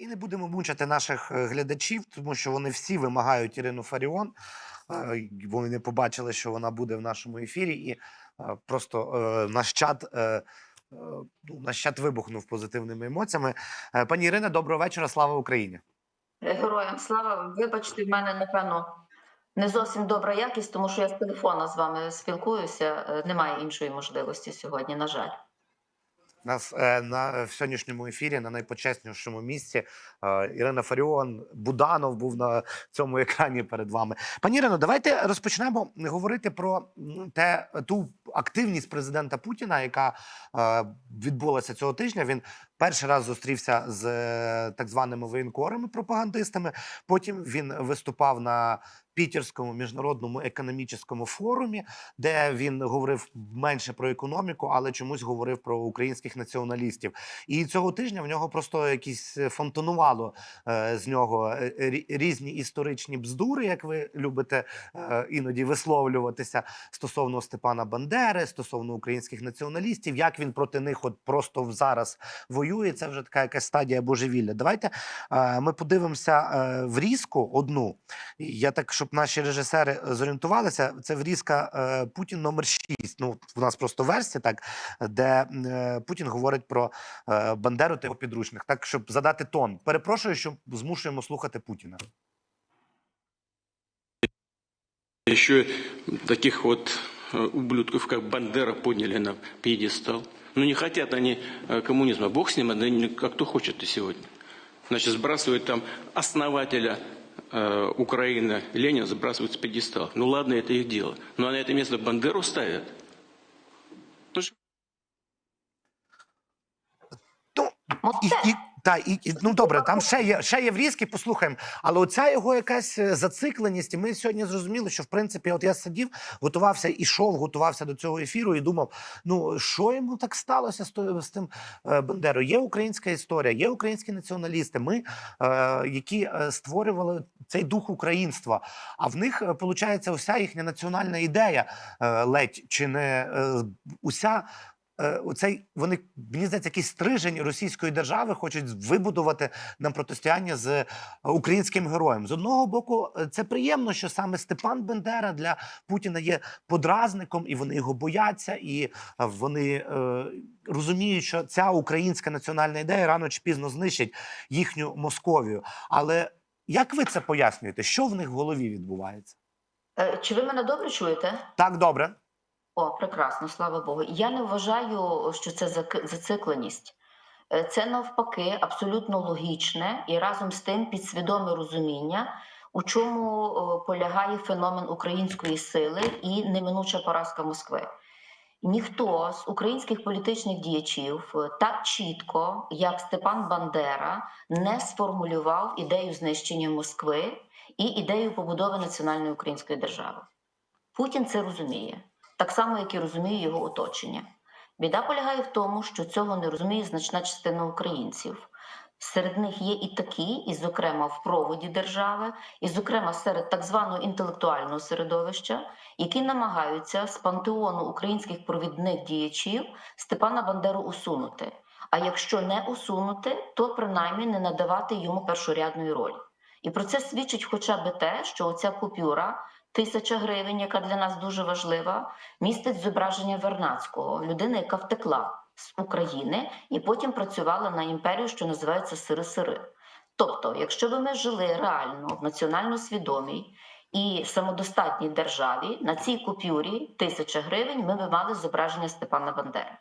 І не будемо мучити наших е, глядачів, тому що вони всі вимагають Ірину Фаріон. Е, Вони не побачили, що вона буде в нашому ефірі, і е, просто наш чат. Ну, наш чат вибухнув позитивними емоціями. Пані Ірина, доброго вечора. Слава Україні! Героям слава, вибачте, в мене напевно не зовсім добра якість, тому що я з телефона з вами спілкуюся. Немає іншої можливості сьогодні, на жаль. Нас е, на в сьогоднішньому ефірі на найпочеснішому місці е, Ірина Фаріон Буданов був на цьому екрані перед вами. Пані Ірино, давайте розпочнемо говорити про те ту активність президента Путіна, яка е, відбулася цього тижня. Він перший раз зустрівся з е, так званими воєнкорами, пропагандистами. Потім він виступав на Пітерському міжнародному економічному форумі, де він говорив менше про економіку, але чомусь говорив про українських націоналістів. І цього тижня в нього просто якісь фонтанувало е, з нього е, різні історичні бздури, як ви любите іноді висловлюватися стосовно Степана Бандери, стосовно українських націоналістів, як він проти них от просто зараз воює. Це вже така якась стадія божевілля. Давайте ми подивимося е, врізку одну. Я так, щоб наші режисери зорієнтувалися, це врізка е, Путін номер 6. Ну, у нас просто версія, так, де е, Путін говорить про Бандеру та його підручних. Так, щоб задати тон. Перепрошую, що змушуємо слухати Путіна. Еще таких вот ублюдков, как Бандера, подняли на пьедестал. Ну, не хотят они э, коммунизма. Бог с ним, а да не- как кто хочет и сегодня. Значит, сбрасывают там основателя э, Украины, Ленина, сбрасывают с пьедестала. Ну, ладно, это их дело. Ну, а на это место Бандеру ставят? Ну, Ну, і, і, та, і, і, ну добре, там ще є, ще є врізки, послухаємо. Але оця його якась е, зацикленість, і ми сьогодні зрозуміли, що в принципі, от я сидів, готувався, ішов, готувався до цього ефіру і думав: ну що йому так сталося з, з тим е, Бандерою? Є українська історія, є українські націоналісти, ми, е, які е, створювали цей дух українства. А в них виходить, уся їхня національна ідея е, ледь чи не е, уся оцей вони мені здається, якийсь стрижень російської держави хочуть вибудувати на протистояння з е, українським героєм. З одного боку, е, це приємно, що саме Степан Бендера для Путіна є подразником, і вони його бояться, і е, вони е, розуміють, що ця українська національна ідея рано чи пізно знищить їхню Московію. Але як ви це пояснюєте? Що в них в голові відбувається? Е, Чи ви мене добре чуєте? Так, добре. О, прекрасно, слава Богу. Я не вважаю, що це зацикленість. Е, Це навпаки абсолютно логічне і разом з тим підсвідоме розуміння, у чому полягає феномен української сили і неминуча поразка Москви. Ніхто з українських політичних діячів е, так чітко, як Степан Бандера, не сформулював ідею знищення Москви і ідею побудови національної української держави. Путін це розуміє, так само, як і розуміє його оточення. Біда полягає в тому, що цього не розуміє значна частина українців. Серед них є і такі, і, зокрема, в проводі держави, і, зокрема, серед так званого інтелектуального середовища, які намагаються з пантеону українських провідних діячів Степана Бандеру усунути. А якщо не усунути, то принаймні не надавати йому першорядної ролі. І про це свідчить хоча б те, що оця купюра тисяча гривень, яка для нас дуже важлива, містить зображення Вернацького, людини, яка втекла з України і потім працювала на імперію, що називається Сири-Сири. Тобто, якщо би ми жили реально в національно свідомій і самодостатній державі, на цій купюрі тисяча гривень ми би мали зображення Степана Бандери.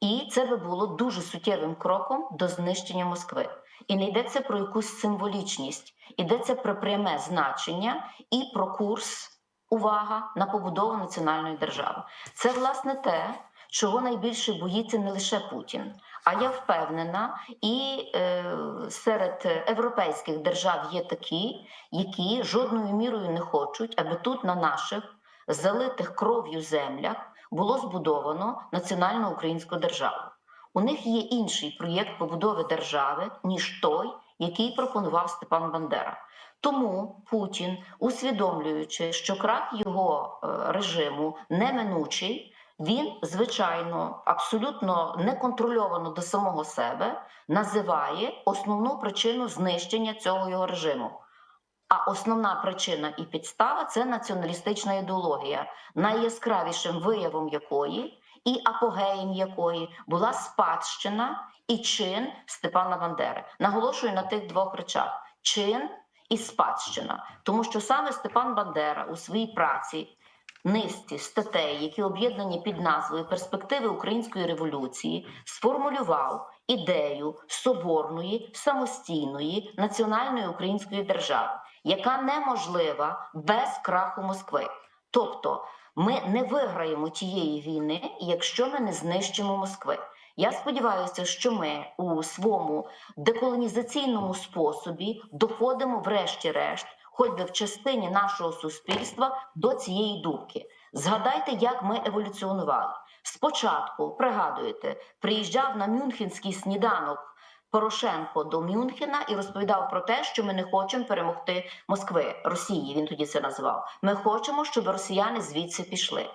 І це би було дуже суттєвим кроком до знищення Москви. І не йдеться про якусь символічність, йдеться про пряме значення і про курс, увага на побудову національної держави. Це власне те, чого найбільше боїться не лише Путін. А я впевнена, і е, серед європейських держав є такі, які жодною мірою не хочуть, аби тут на наших залитих кров'ю землях було збудовано національну українську державу. У них є інший проєкт побудови держави, ніж той, який пропонував Степан Бандера. Тому Путін, усвідомлюючи, що крах його е, режиму неминучий, він, звичайно, абсолютно неконтрольовано до самого себе називає основну причину знищення цього його режиму. А основна причина і підстава це націоналістична ідеологія, найяскравішим виявом якої і апогеєм якої була спадщина і чин Степана Бандери. Наголошую на тих двох речах: чин і спадщина, тому що саме Степан Бандера у своїй праці. Низці статей, які об'єднані під назвою Перспективи української революції, сформулював ідею соборної самостійної національної української держави, яка неможлива без краху Москви. Тобто, ми не виграємо тієї війни, якщо ми не знищимо Москви. Я сподіваюся, що ми у своєму деколонізаційному способі доходимо, врешті-решт, хоч би в частині нашого суспільства, до цієї думки. Згадайте, як ми еволюціонували. Спочатку, пригадуєте, приїжджав на Мюнхенський сніданок Порошенко до Мюнхена і розповідав про те, що ми не хочемо перемогти Москви, Росії. Він тоді це назвав. Ми хочемо, щоб росіяни звідси пішли.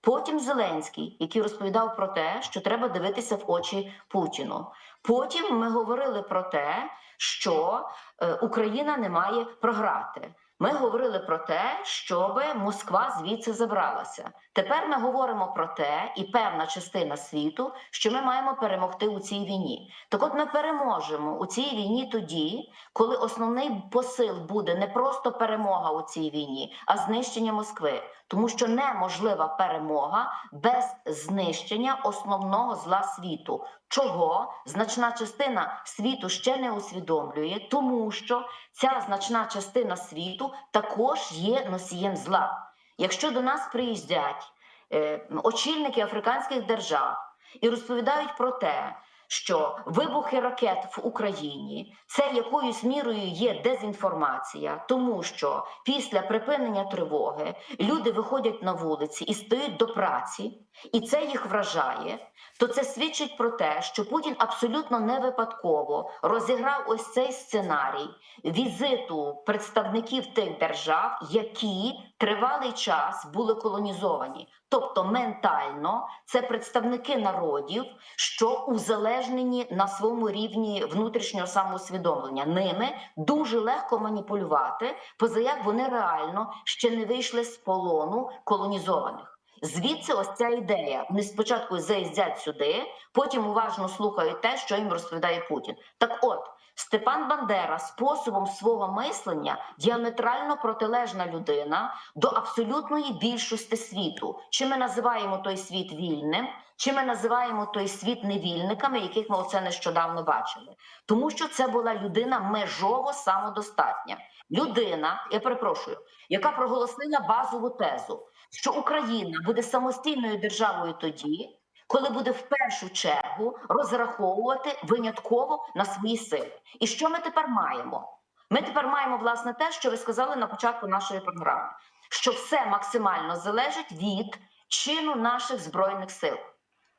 Потім Зеленський, який розповідав про те, що треба дивитися в очі Путіну. Потім ми говорили про те, що е, Україна не має програти. Ми говорили про те, щоб Москва звідси забралася. Тепер ми говоримо про те, і певна частина світу, що ми маємо перемогти у цій війні. Так от ми переможемо у цій війні тоді, коли основний посил буде не просто перемога у цій війні, а знищення Москви. Тому що неможлива перемога без знищення основного зла світу. Чого значна частина світу ще не усвідомлює, тому що ця значна частина світу також є носієм зла. Якщо до нас приїздять е, очільники африканських держав і розповідають про те, що вибухи ракет в Україні це якоюсь мірою є дезінформація, тому що після припинення тривоги люди виходять на вулиці і стають до праці, і це їх вражає. То це свідчить про те, що Путін абсолютно не випадково розіграв ось цей сценарій візиту представників тих держав, які тривалий час були колонізовані. Тобто ментально це представники народів, що узалежнені на своєму рівні внутрішнього самоусвідомлення. Ними дуже легко маніпулювати, позаяк вони реально ще не вийшли з полону колонізованих. Звідси ось ця ідея. Вони спочатку заїздять сюди, потім уважно слухають те, що їм розповідає Путін. Так от. Степан Бандера способом свого мислення діаметрально протилежна людина до абсолютної більшості світу. Чи ми називаємо той світ вільним, чи ми називаємо той світ невільниками, яких ми оце нещодавно бачили? Тому що це була людина межово самодостатня. Людина, я перепрошую, яка проголосила базову тезу, що Україна буде самостійною державою тоді, коли буде в першу чергу розраховувати винятково на свої сили. І що ми тепер маємо? Ми тепер маємо власне те, що ви сказали на початку нашої програми, що все максимально залежить від чину наших збройних сил.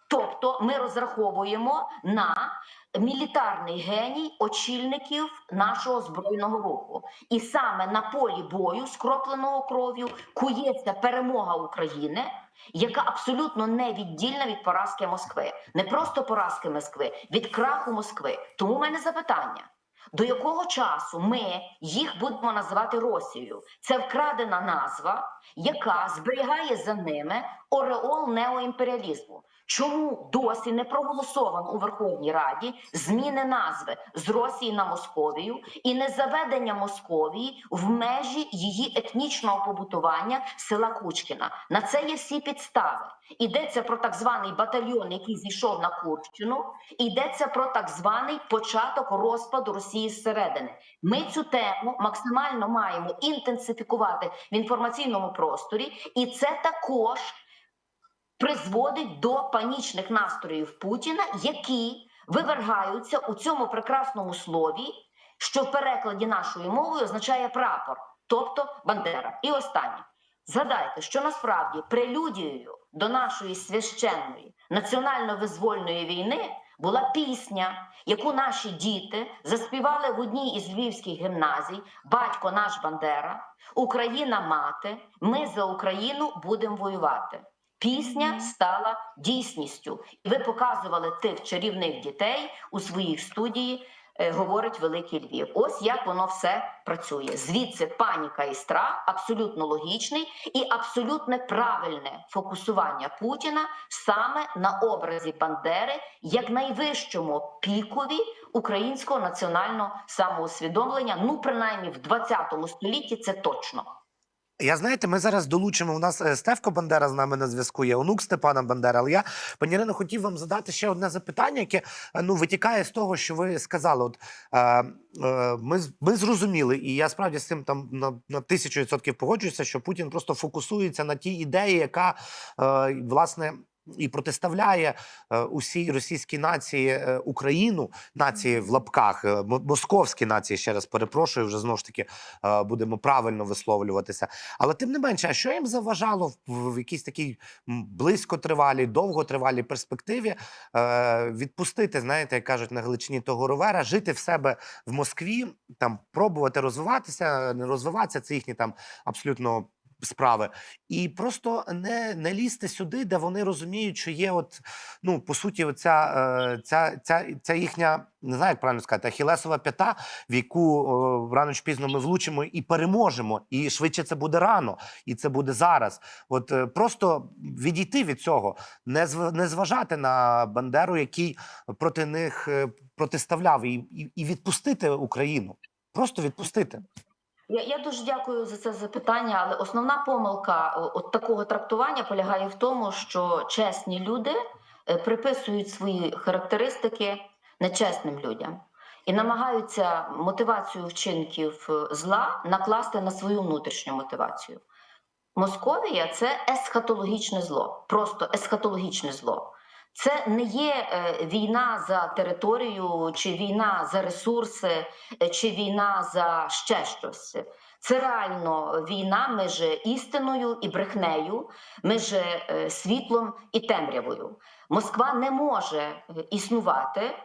Тобто ми розраховуємо на мілітарний геній очільників нашого збройного руху, і саме на полі бою, скропленого кров'ю, кується перемога України, яка абсолютно невіддільна від поразки Москви, не просто поразки Москви, від краху Москви. Тому в мене запитання. До якого часу ми їх будемо називати Росією? Це вкрадена назва, яка зберігає за ними ореол неоімперіалізму. Чому досі не проголосовано у Верховній Раді зміни назви з Росії на Московію і не заведення Московії в межі її етнічного побутування села Кучкіна? На це є всі підстави. Йдеться про так званий батальйон, який зійшов на Курщину, йдеться про так званий початок розпаду Росії зсередини. Ми цю тему максимально маємо інтенсифікувати в інформаційному просторі, і це також призводить до панічних настроїв Путіна, які вивергаються у цьому прекрасному слові, що в перекладі нашою мовою означає прапор, тобто Бандера. І останнє. Згадайте, що насправді прелюдією до нашої священної національно-визвольної війни була пісня, яку наші діти заспівали в одній із львівських гімназій Батько наш Бандера, Україна мати, ми за Україну будемо воювати. Пісня стала дійсністю. І ви показували тих чарівних дітей у своїй студії. е, Говорить Великий Львів. Ось як воно все працює. Звідси паніка і страх абсолютно логічний і абсолютно правильне фокусування Путіна саме на образі Бандери як найвищому пікові українського національного самоусвідомлення. Ну, принаймні, в 20 столітті це точно. Я знаєте, ми зараз долучимо. У нас е, Стевко Бандера з нами на зв'язку. Є онук Степана Бандера. Але я, пані Ірино, хотів вам задати ще одне запитання, яке е, ну витікає з того, що ви сказали. От е, е, ми, ми зрозуміли, і я справді з цим там на, на тисячу відсотків погоджуюся, що Путін просто фокусується на тій ідеї, яка е, власне. І протиставляє е, усій російській нації е, Україну, нації в лапках, е, мо- московські нації, ще раз перепрошую, вже знову ж таки будемо правильно висловлюватися. Але тим не менше, а що їм заважало в, якійсь такій близькотривалій, довготривалій перспективі відпустити, знаєте, як кажуть на Галичині того ровера, жити в себе в Москві, там пробувати розвиватися, не розвиватися, це їхні там абсолютно. Справи і просто не, не лізти сюди, де вони розуміють, що є, от ну по суті, оця, е, ця, ця, ця їхня не знаю, як правильно сказати, ахілесова п'ята, в яку рано чи пізно ми влучимо і переможемо. І швидше це буде рано, і це буде зараз. От е, просто відійти від цього, не не зважати на Бандеру, який проти них е, протиставляв, і, і, і відпустити Україну. Просто відпустити. Я, я дуже дякую за це запитання, але основна помилка от такого трактування полягає в тому, що чесні люди е, приписують свої характеристики нечесним людям і намагаються мотивацію вчинків е, зла накласти на свою внутрішню мотивацію. Московія це есхатологічне зло, просто есхатологічне зло. Це не є е, війна за територію, чи війна за ресурси, е, чи війна за ще щось. Це реально війна між істиною і брехнею, між е, світлом і темрявою. Москва не може існувати,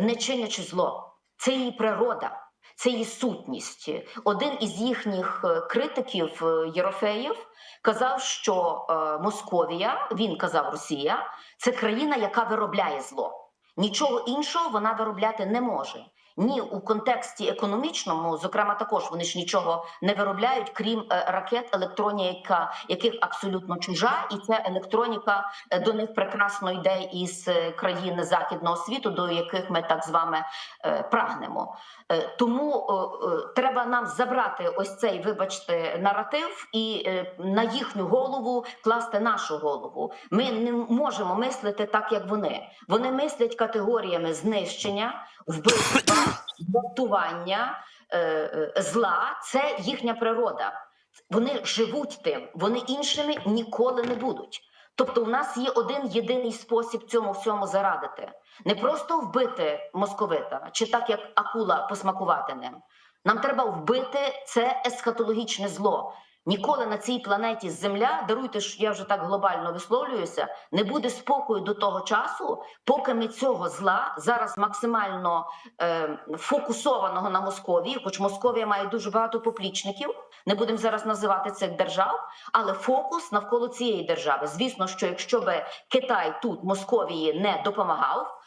не чинячи зло. Це її природа, це її сутність. Один із їхніх е, критиків е, Єрофеєв казав, що е, Московія, він казав Росія, це країна, яка виробляє зло. Нічого іншого вона виробляти не може. Ні, у контексті економічному, зокрема, також вони ж нічого не виробляють, крім е, ракет, електроніка, яких абсолютно чужа, і ця електроніка е, до них прекрасно йде із е, країн західного світу, до яких ми так з вами прагнемо. Тому треба нам забрати ось цей, вибачте, наратив і на їхню голову класти нашу голову. Ми не можемо мислити так, як вони. Вони мислять категоріями знищення, вбивства, гвалтування, е, е, зла. Це їхня природа. Вони живуть тим, вони іншими ніколи не будуть. Тобто, у нас є один єдиний спосіб цьому всьому зарадити. Не просто вбити московита, чи так як акула посмакувати ним. Нам треба вбити це есхатологічне зло. Ніколи на цій планеті Земля, даруйте, що я вже так глобально висловлююся, не буде спокою до того часу, поки ми цього зла зараз максимально е, фокусованого на Московії, хоч Московія має дуже багато поплічників, не будемо зараз називати цих держав, але фокус навколо цієї держави. Звісно, що якщо би Китай тут Московії не допомагав.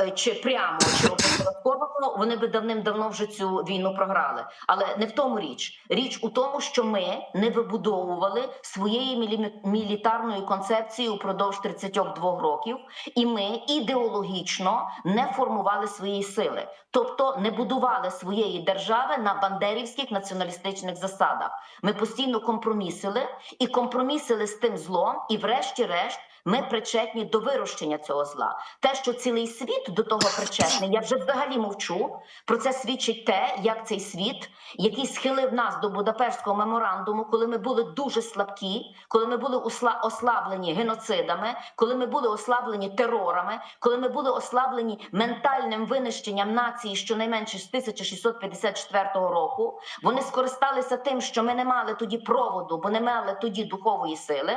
Е, Чи прямо чи опосередковано, вони би давним-давно вже цю війну програли. Але не в тому річ. Річ у тому, що ми не вибудовували своєї мілітарної концепції упродовж 32 років, і ми ідеологічно не формували свої сили, тобто не будували своєї держави на бандерівських націоналістичних засадах. Ми постійно компромісили і компромісили з тим злом, і, врешті-решт. Ми причетні до вирощення цього зла. Те, що цілий світ до того причетний, я вже взагалі мовчу. Про це свідчить те, як цей світ, який схилив нас до Будапештського меморандуму, коли ми були дуже слабкі, коли ми були ослаблені геноцидами, коли ми були ослаблені терорами, коли ми були ослаблені ментальним винищенням нації щонайменше з 1654 року. Вони скористалися тим, що ми не мали тоді проводу, бо не мали тоді духової сили.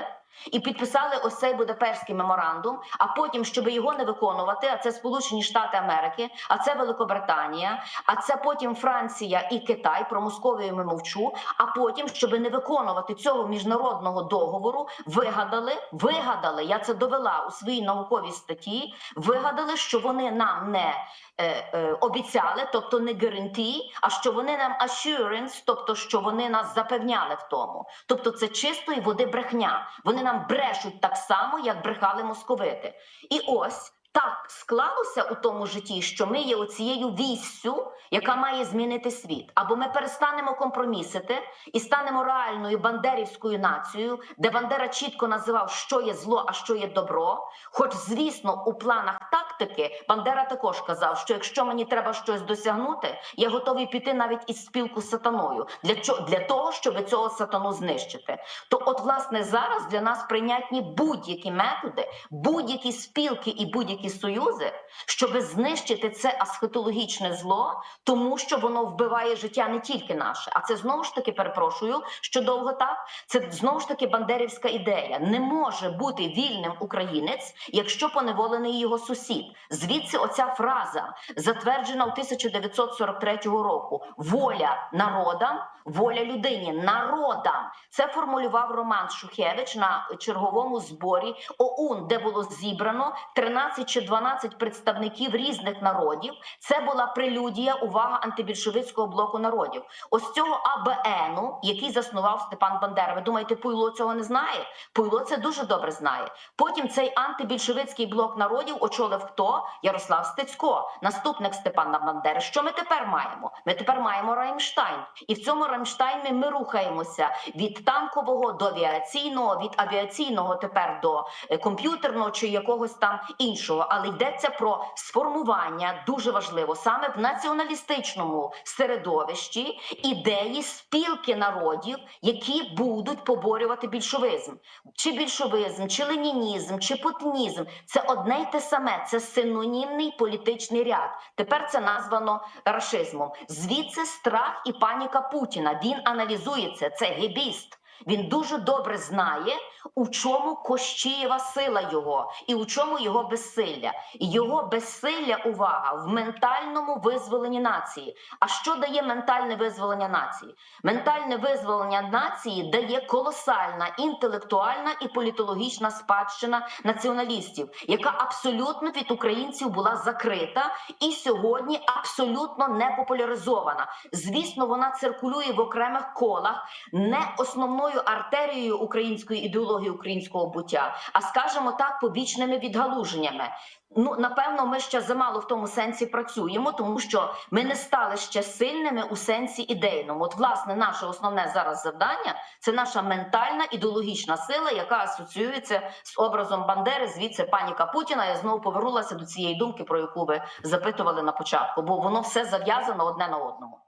І підписали ось цей Будапештський меморандум. А потім, щоб його не виконувати, а це Сполучені Штати Америки, а це Великобританія, а це потім Франція і Китай. Про Московію ми мовчу. А потім, щоб не виконувати цього міжнародного договору, вигадали, вигадали. Я це довела у своїй науковій статті. Вигадали, що вони нам не е, е, обіцяли, тобто не гарантії, а що вони нам assurance, тобто що вони нас запевняли в тому. Тобто це чистої води брехня. Вони нам брешуть так само, як брехали московити. І ось. Так склалося у тому житті, що ми є оцією віссю, яка має змінити світ. Або ми перестанемо компромісити і станемо реальною бандерівською нацією, де Бандера чітко називав, що є зло, а що є добро. Хоч, звісно, у планах тактики Бандера також казав, що якщо мені треба щось досягнути, я готовий піти навіть із спілку з сатаною для чого для того, щоб цього сатану знищити. То, от, власне, зараз для нас прийнятні будь-які методи, будь-які спілки і будь-які союзи, щоб знищити це асхетологічне зло, тому що воно вбиває життя не тільки наше, а це знову ж таки перепрошую, що довго так. Це знову ж таки бандерівська ідея. Не може бути вільним українець, якщо поневолений його сусід. Звідси оця фраза, затверджена у 1943 року: воля народам, воля людині, народам. Це формулював Роман Шухевич на черговому зборі ОУН, де було зібрано 13 чи 12 представників різних народів. Це була прелюдія, увага антибільшовицького блоку народів. Ось цього АБНу, який заснував Степан Бандера. Ви думаєте, Пуйло цього не знає? Пуйло це дуже добре знає. Потім цей антибільшовицький блок народів очолив хто? Ярослав Стецько, наступник Степана Бандери. Що ми тепер маємо? Ми тепер маємо Раймштайн, і в цьому Рамштайні ми рухаємося від танкового до авіаційного, від авіаційного тепер до е, комп'ютерного чи якогось там іншого. Але йдеться про сформування дуже важливо саме в націоналістичному середовищі ідеї спілки народів, які будуть поборювати більшовизм. Чи більшовизм, чи ленінізм, чи путінізм це одне й те саме, це синонімний політичний ряд. Тепер це названо рашизмом. Звідси страх і паніка Путіна. Він аналізує це, це гебіст. Він дуже добре знає, у чому Кощієва сила його і у чому його безсилля. Його безсилля, увага, в ментальному визволенні нації. А що дає ментальне визволення нації? Ментальне визволення нації дає колосальна інтелектуальна і політологічна спадщина націоналістів, яка абсолютно від українців була закрита і сьогодні абсолютно не популяризована. Звісно, вона циркулює в окремих колах, не основною артерією української ідеології українського буття, а скажімо так, побічними відгалуженнями. Ну, напевно, ми ще замало в тому сенсі працюємо, тому що ми не стали ще сильними у сенсі ідейному. От, власне, наше основне зараз завдання це наша ментальна ідеологічна сила, яка асоціюється з образом Бандери. Звідси паніка Путіна. Я знову повернулася до цієї думки, про яку ви запитували на початку, бо воно все зав'язано одне на одному.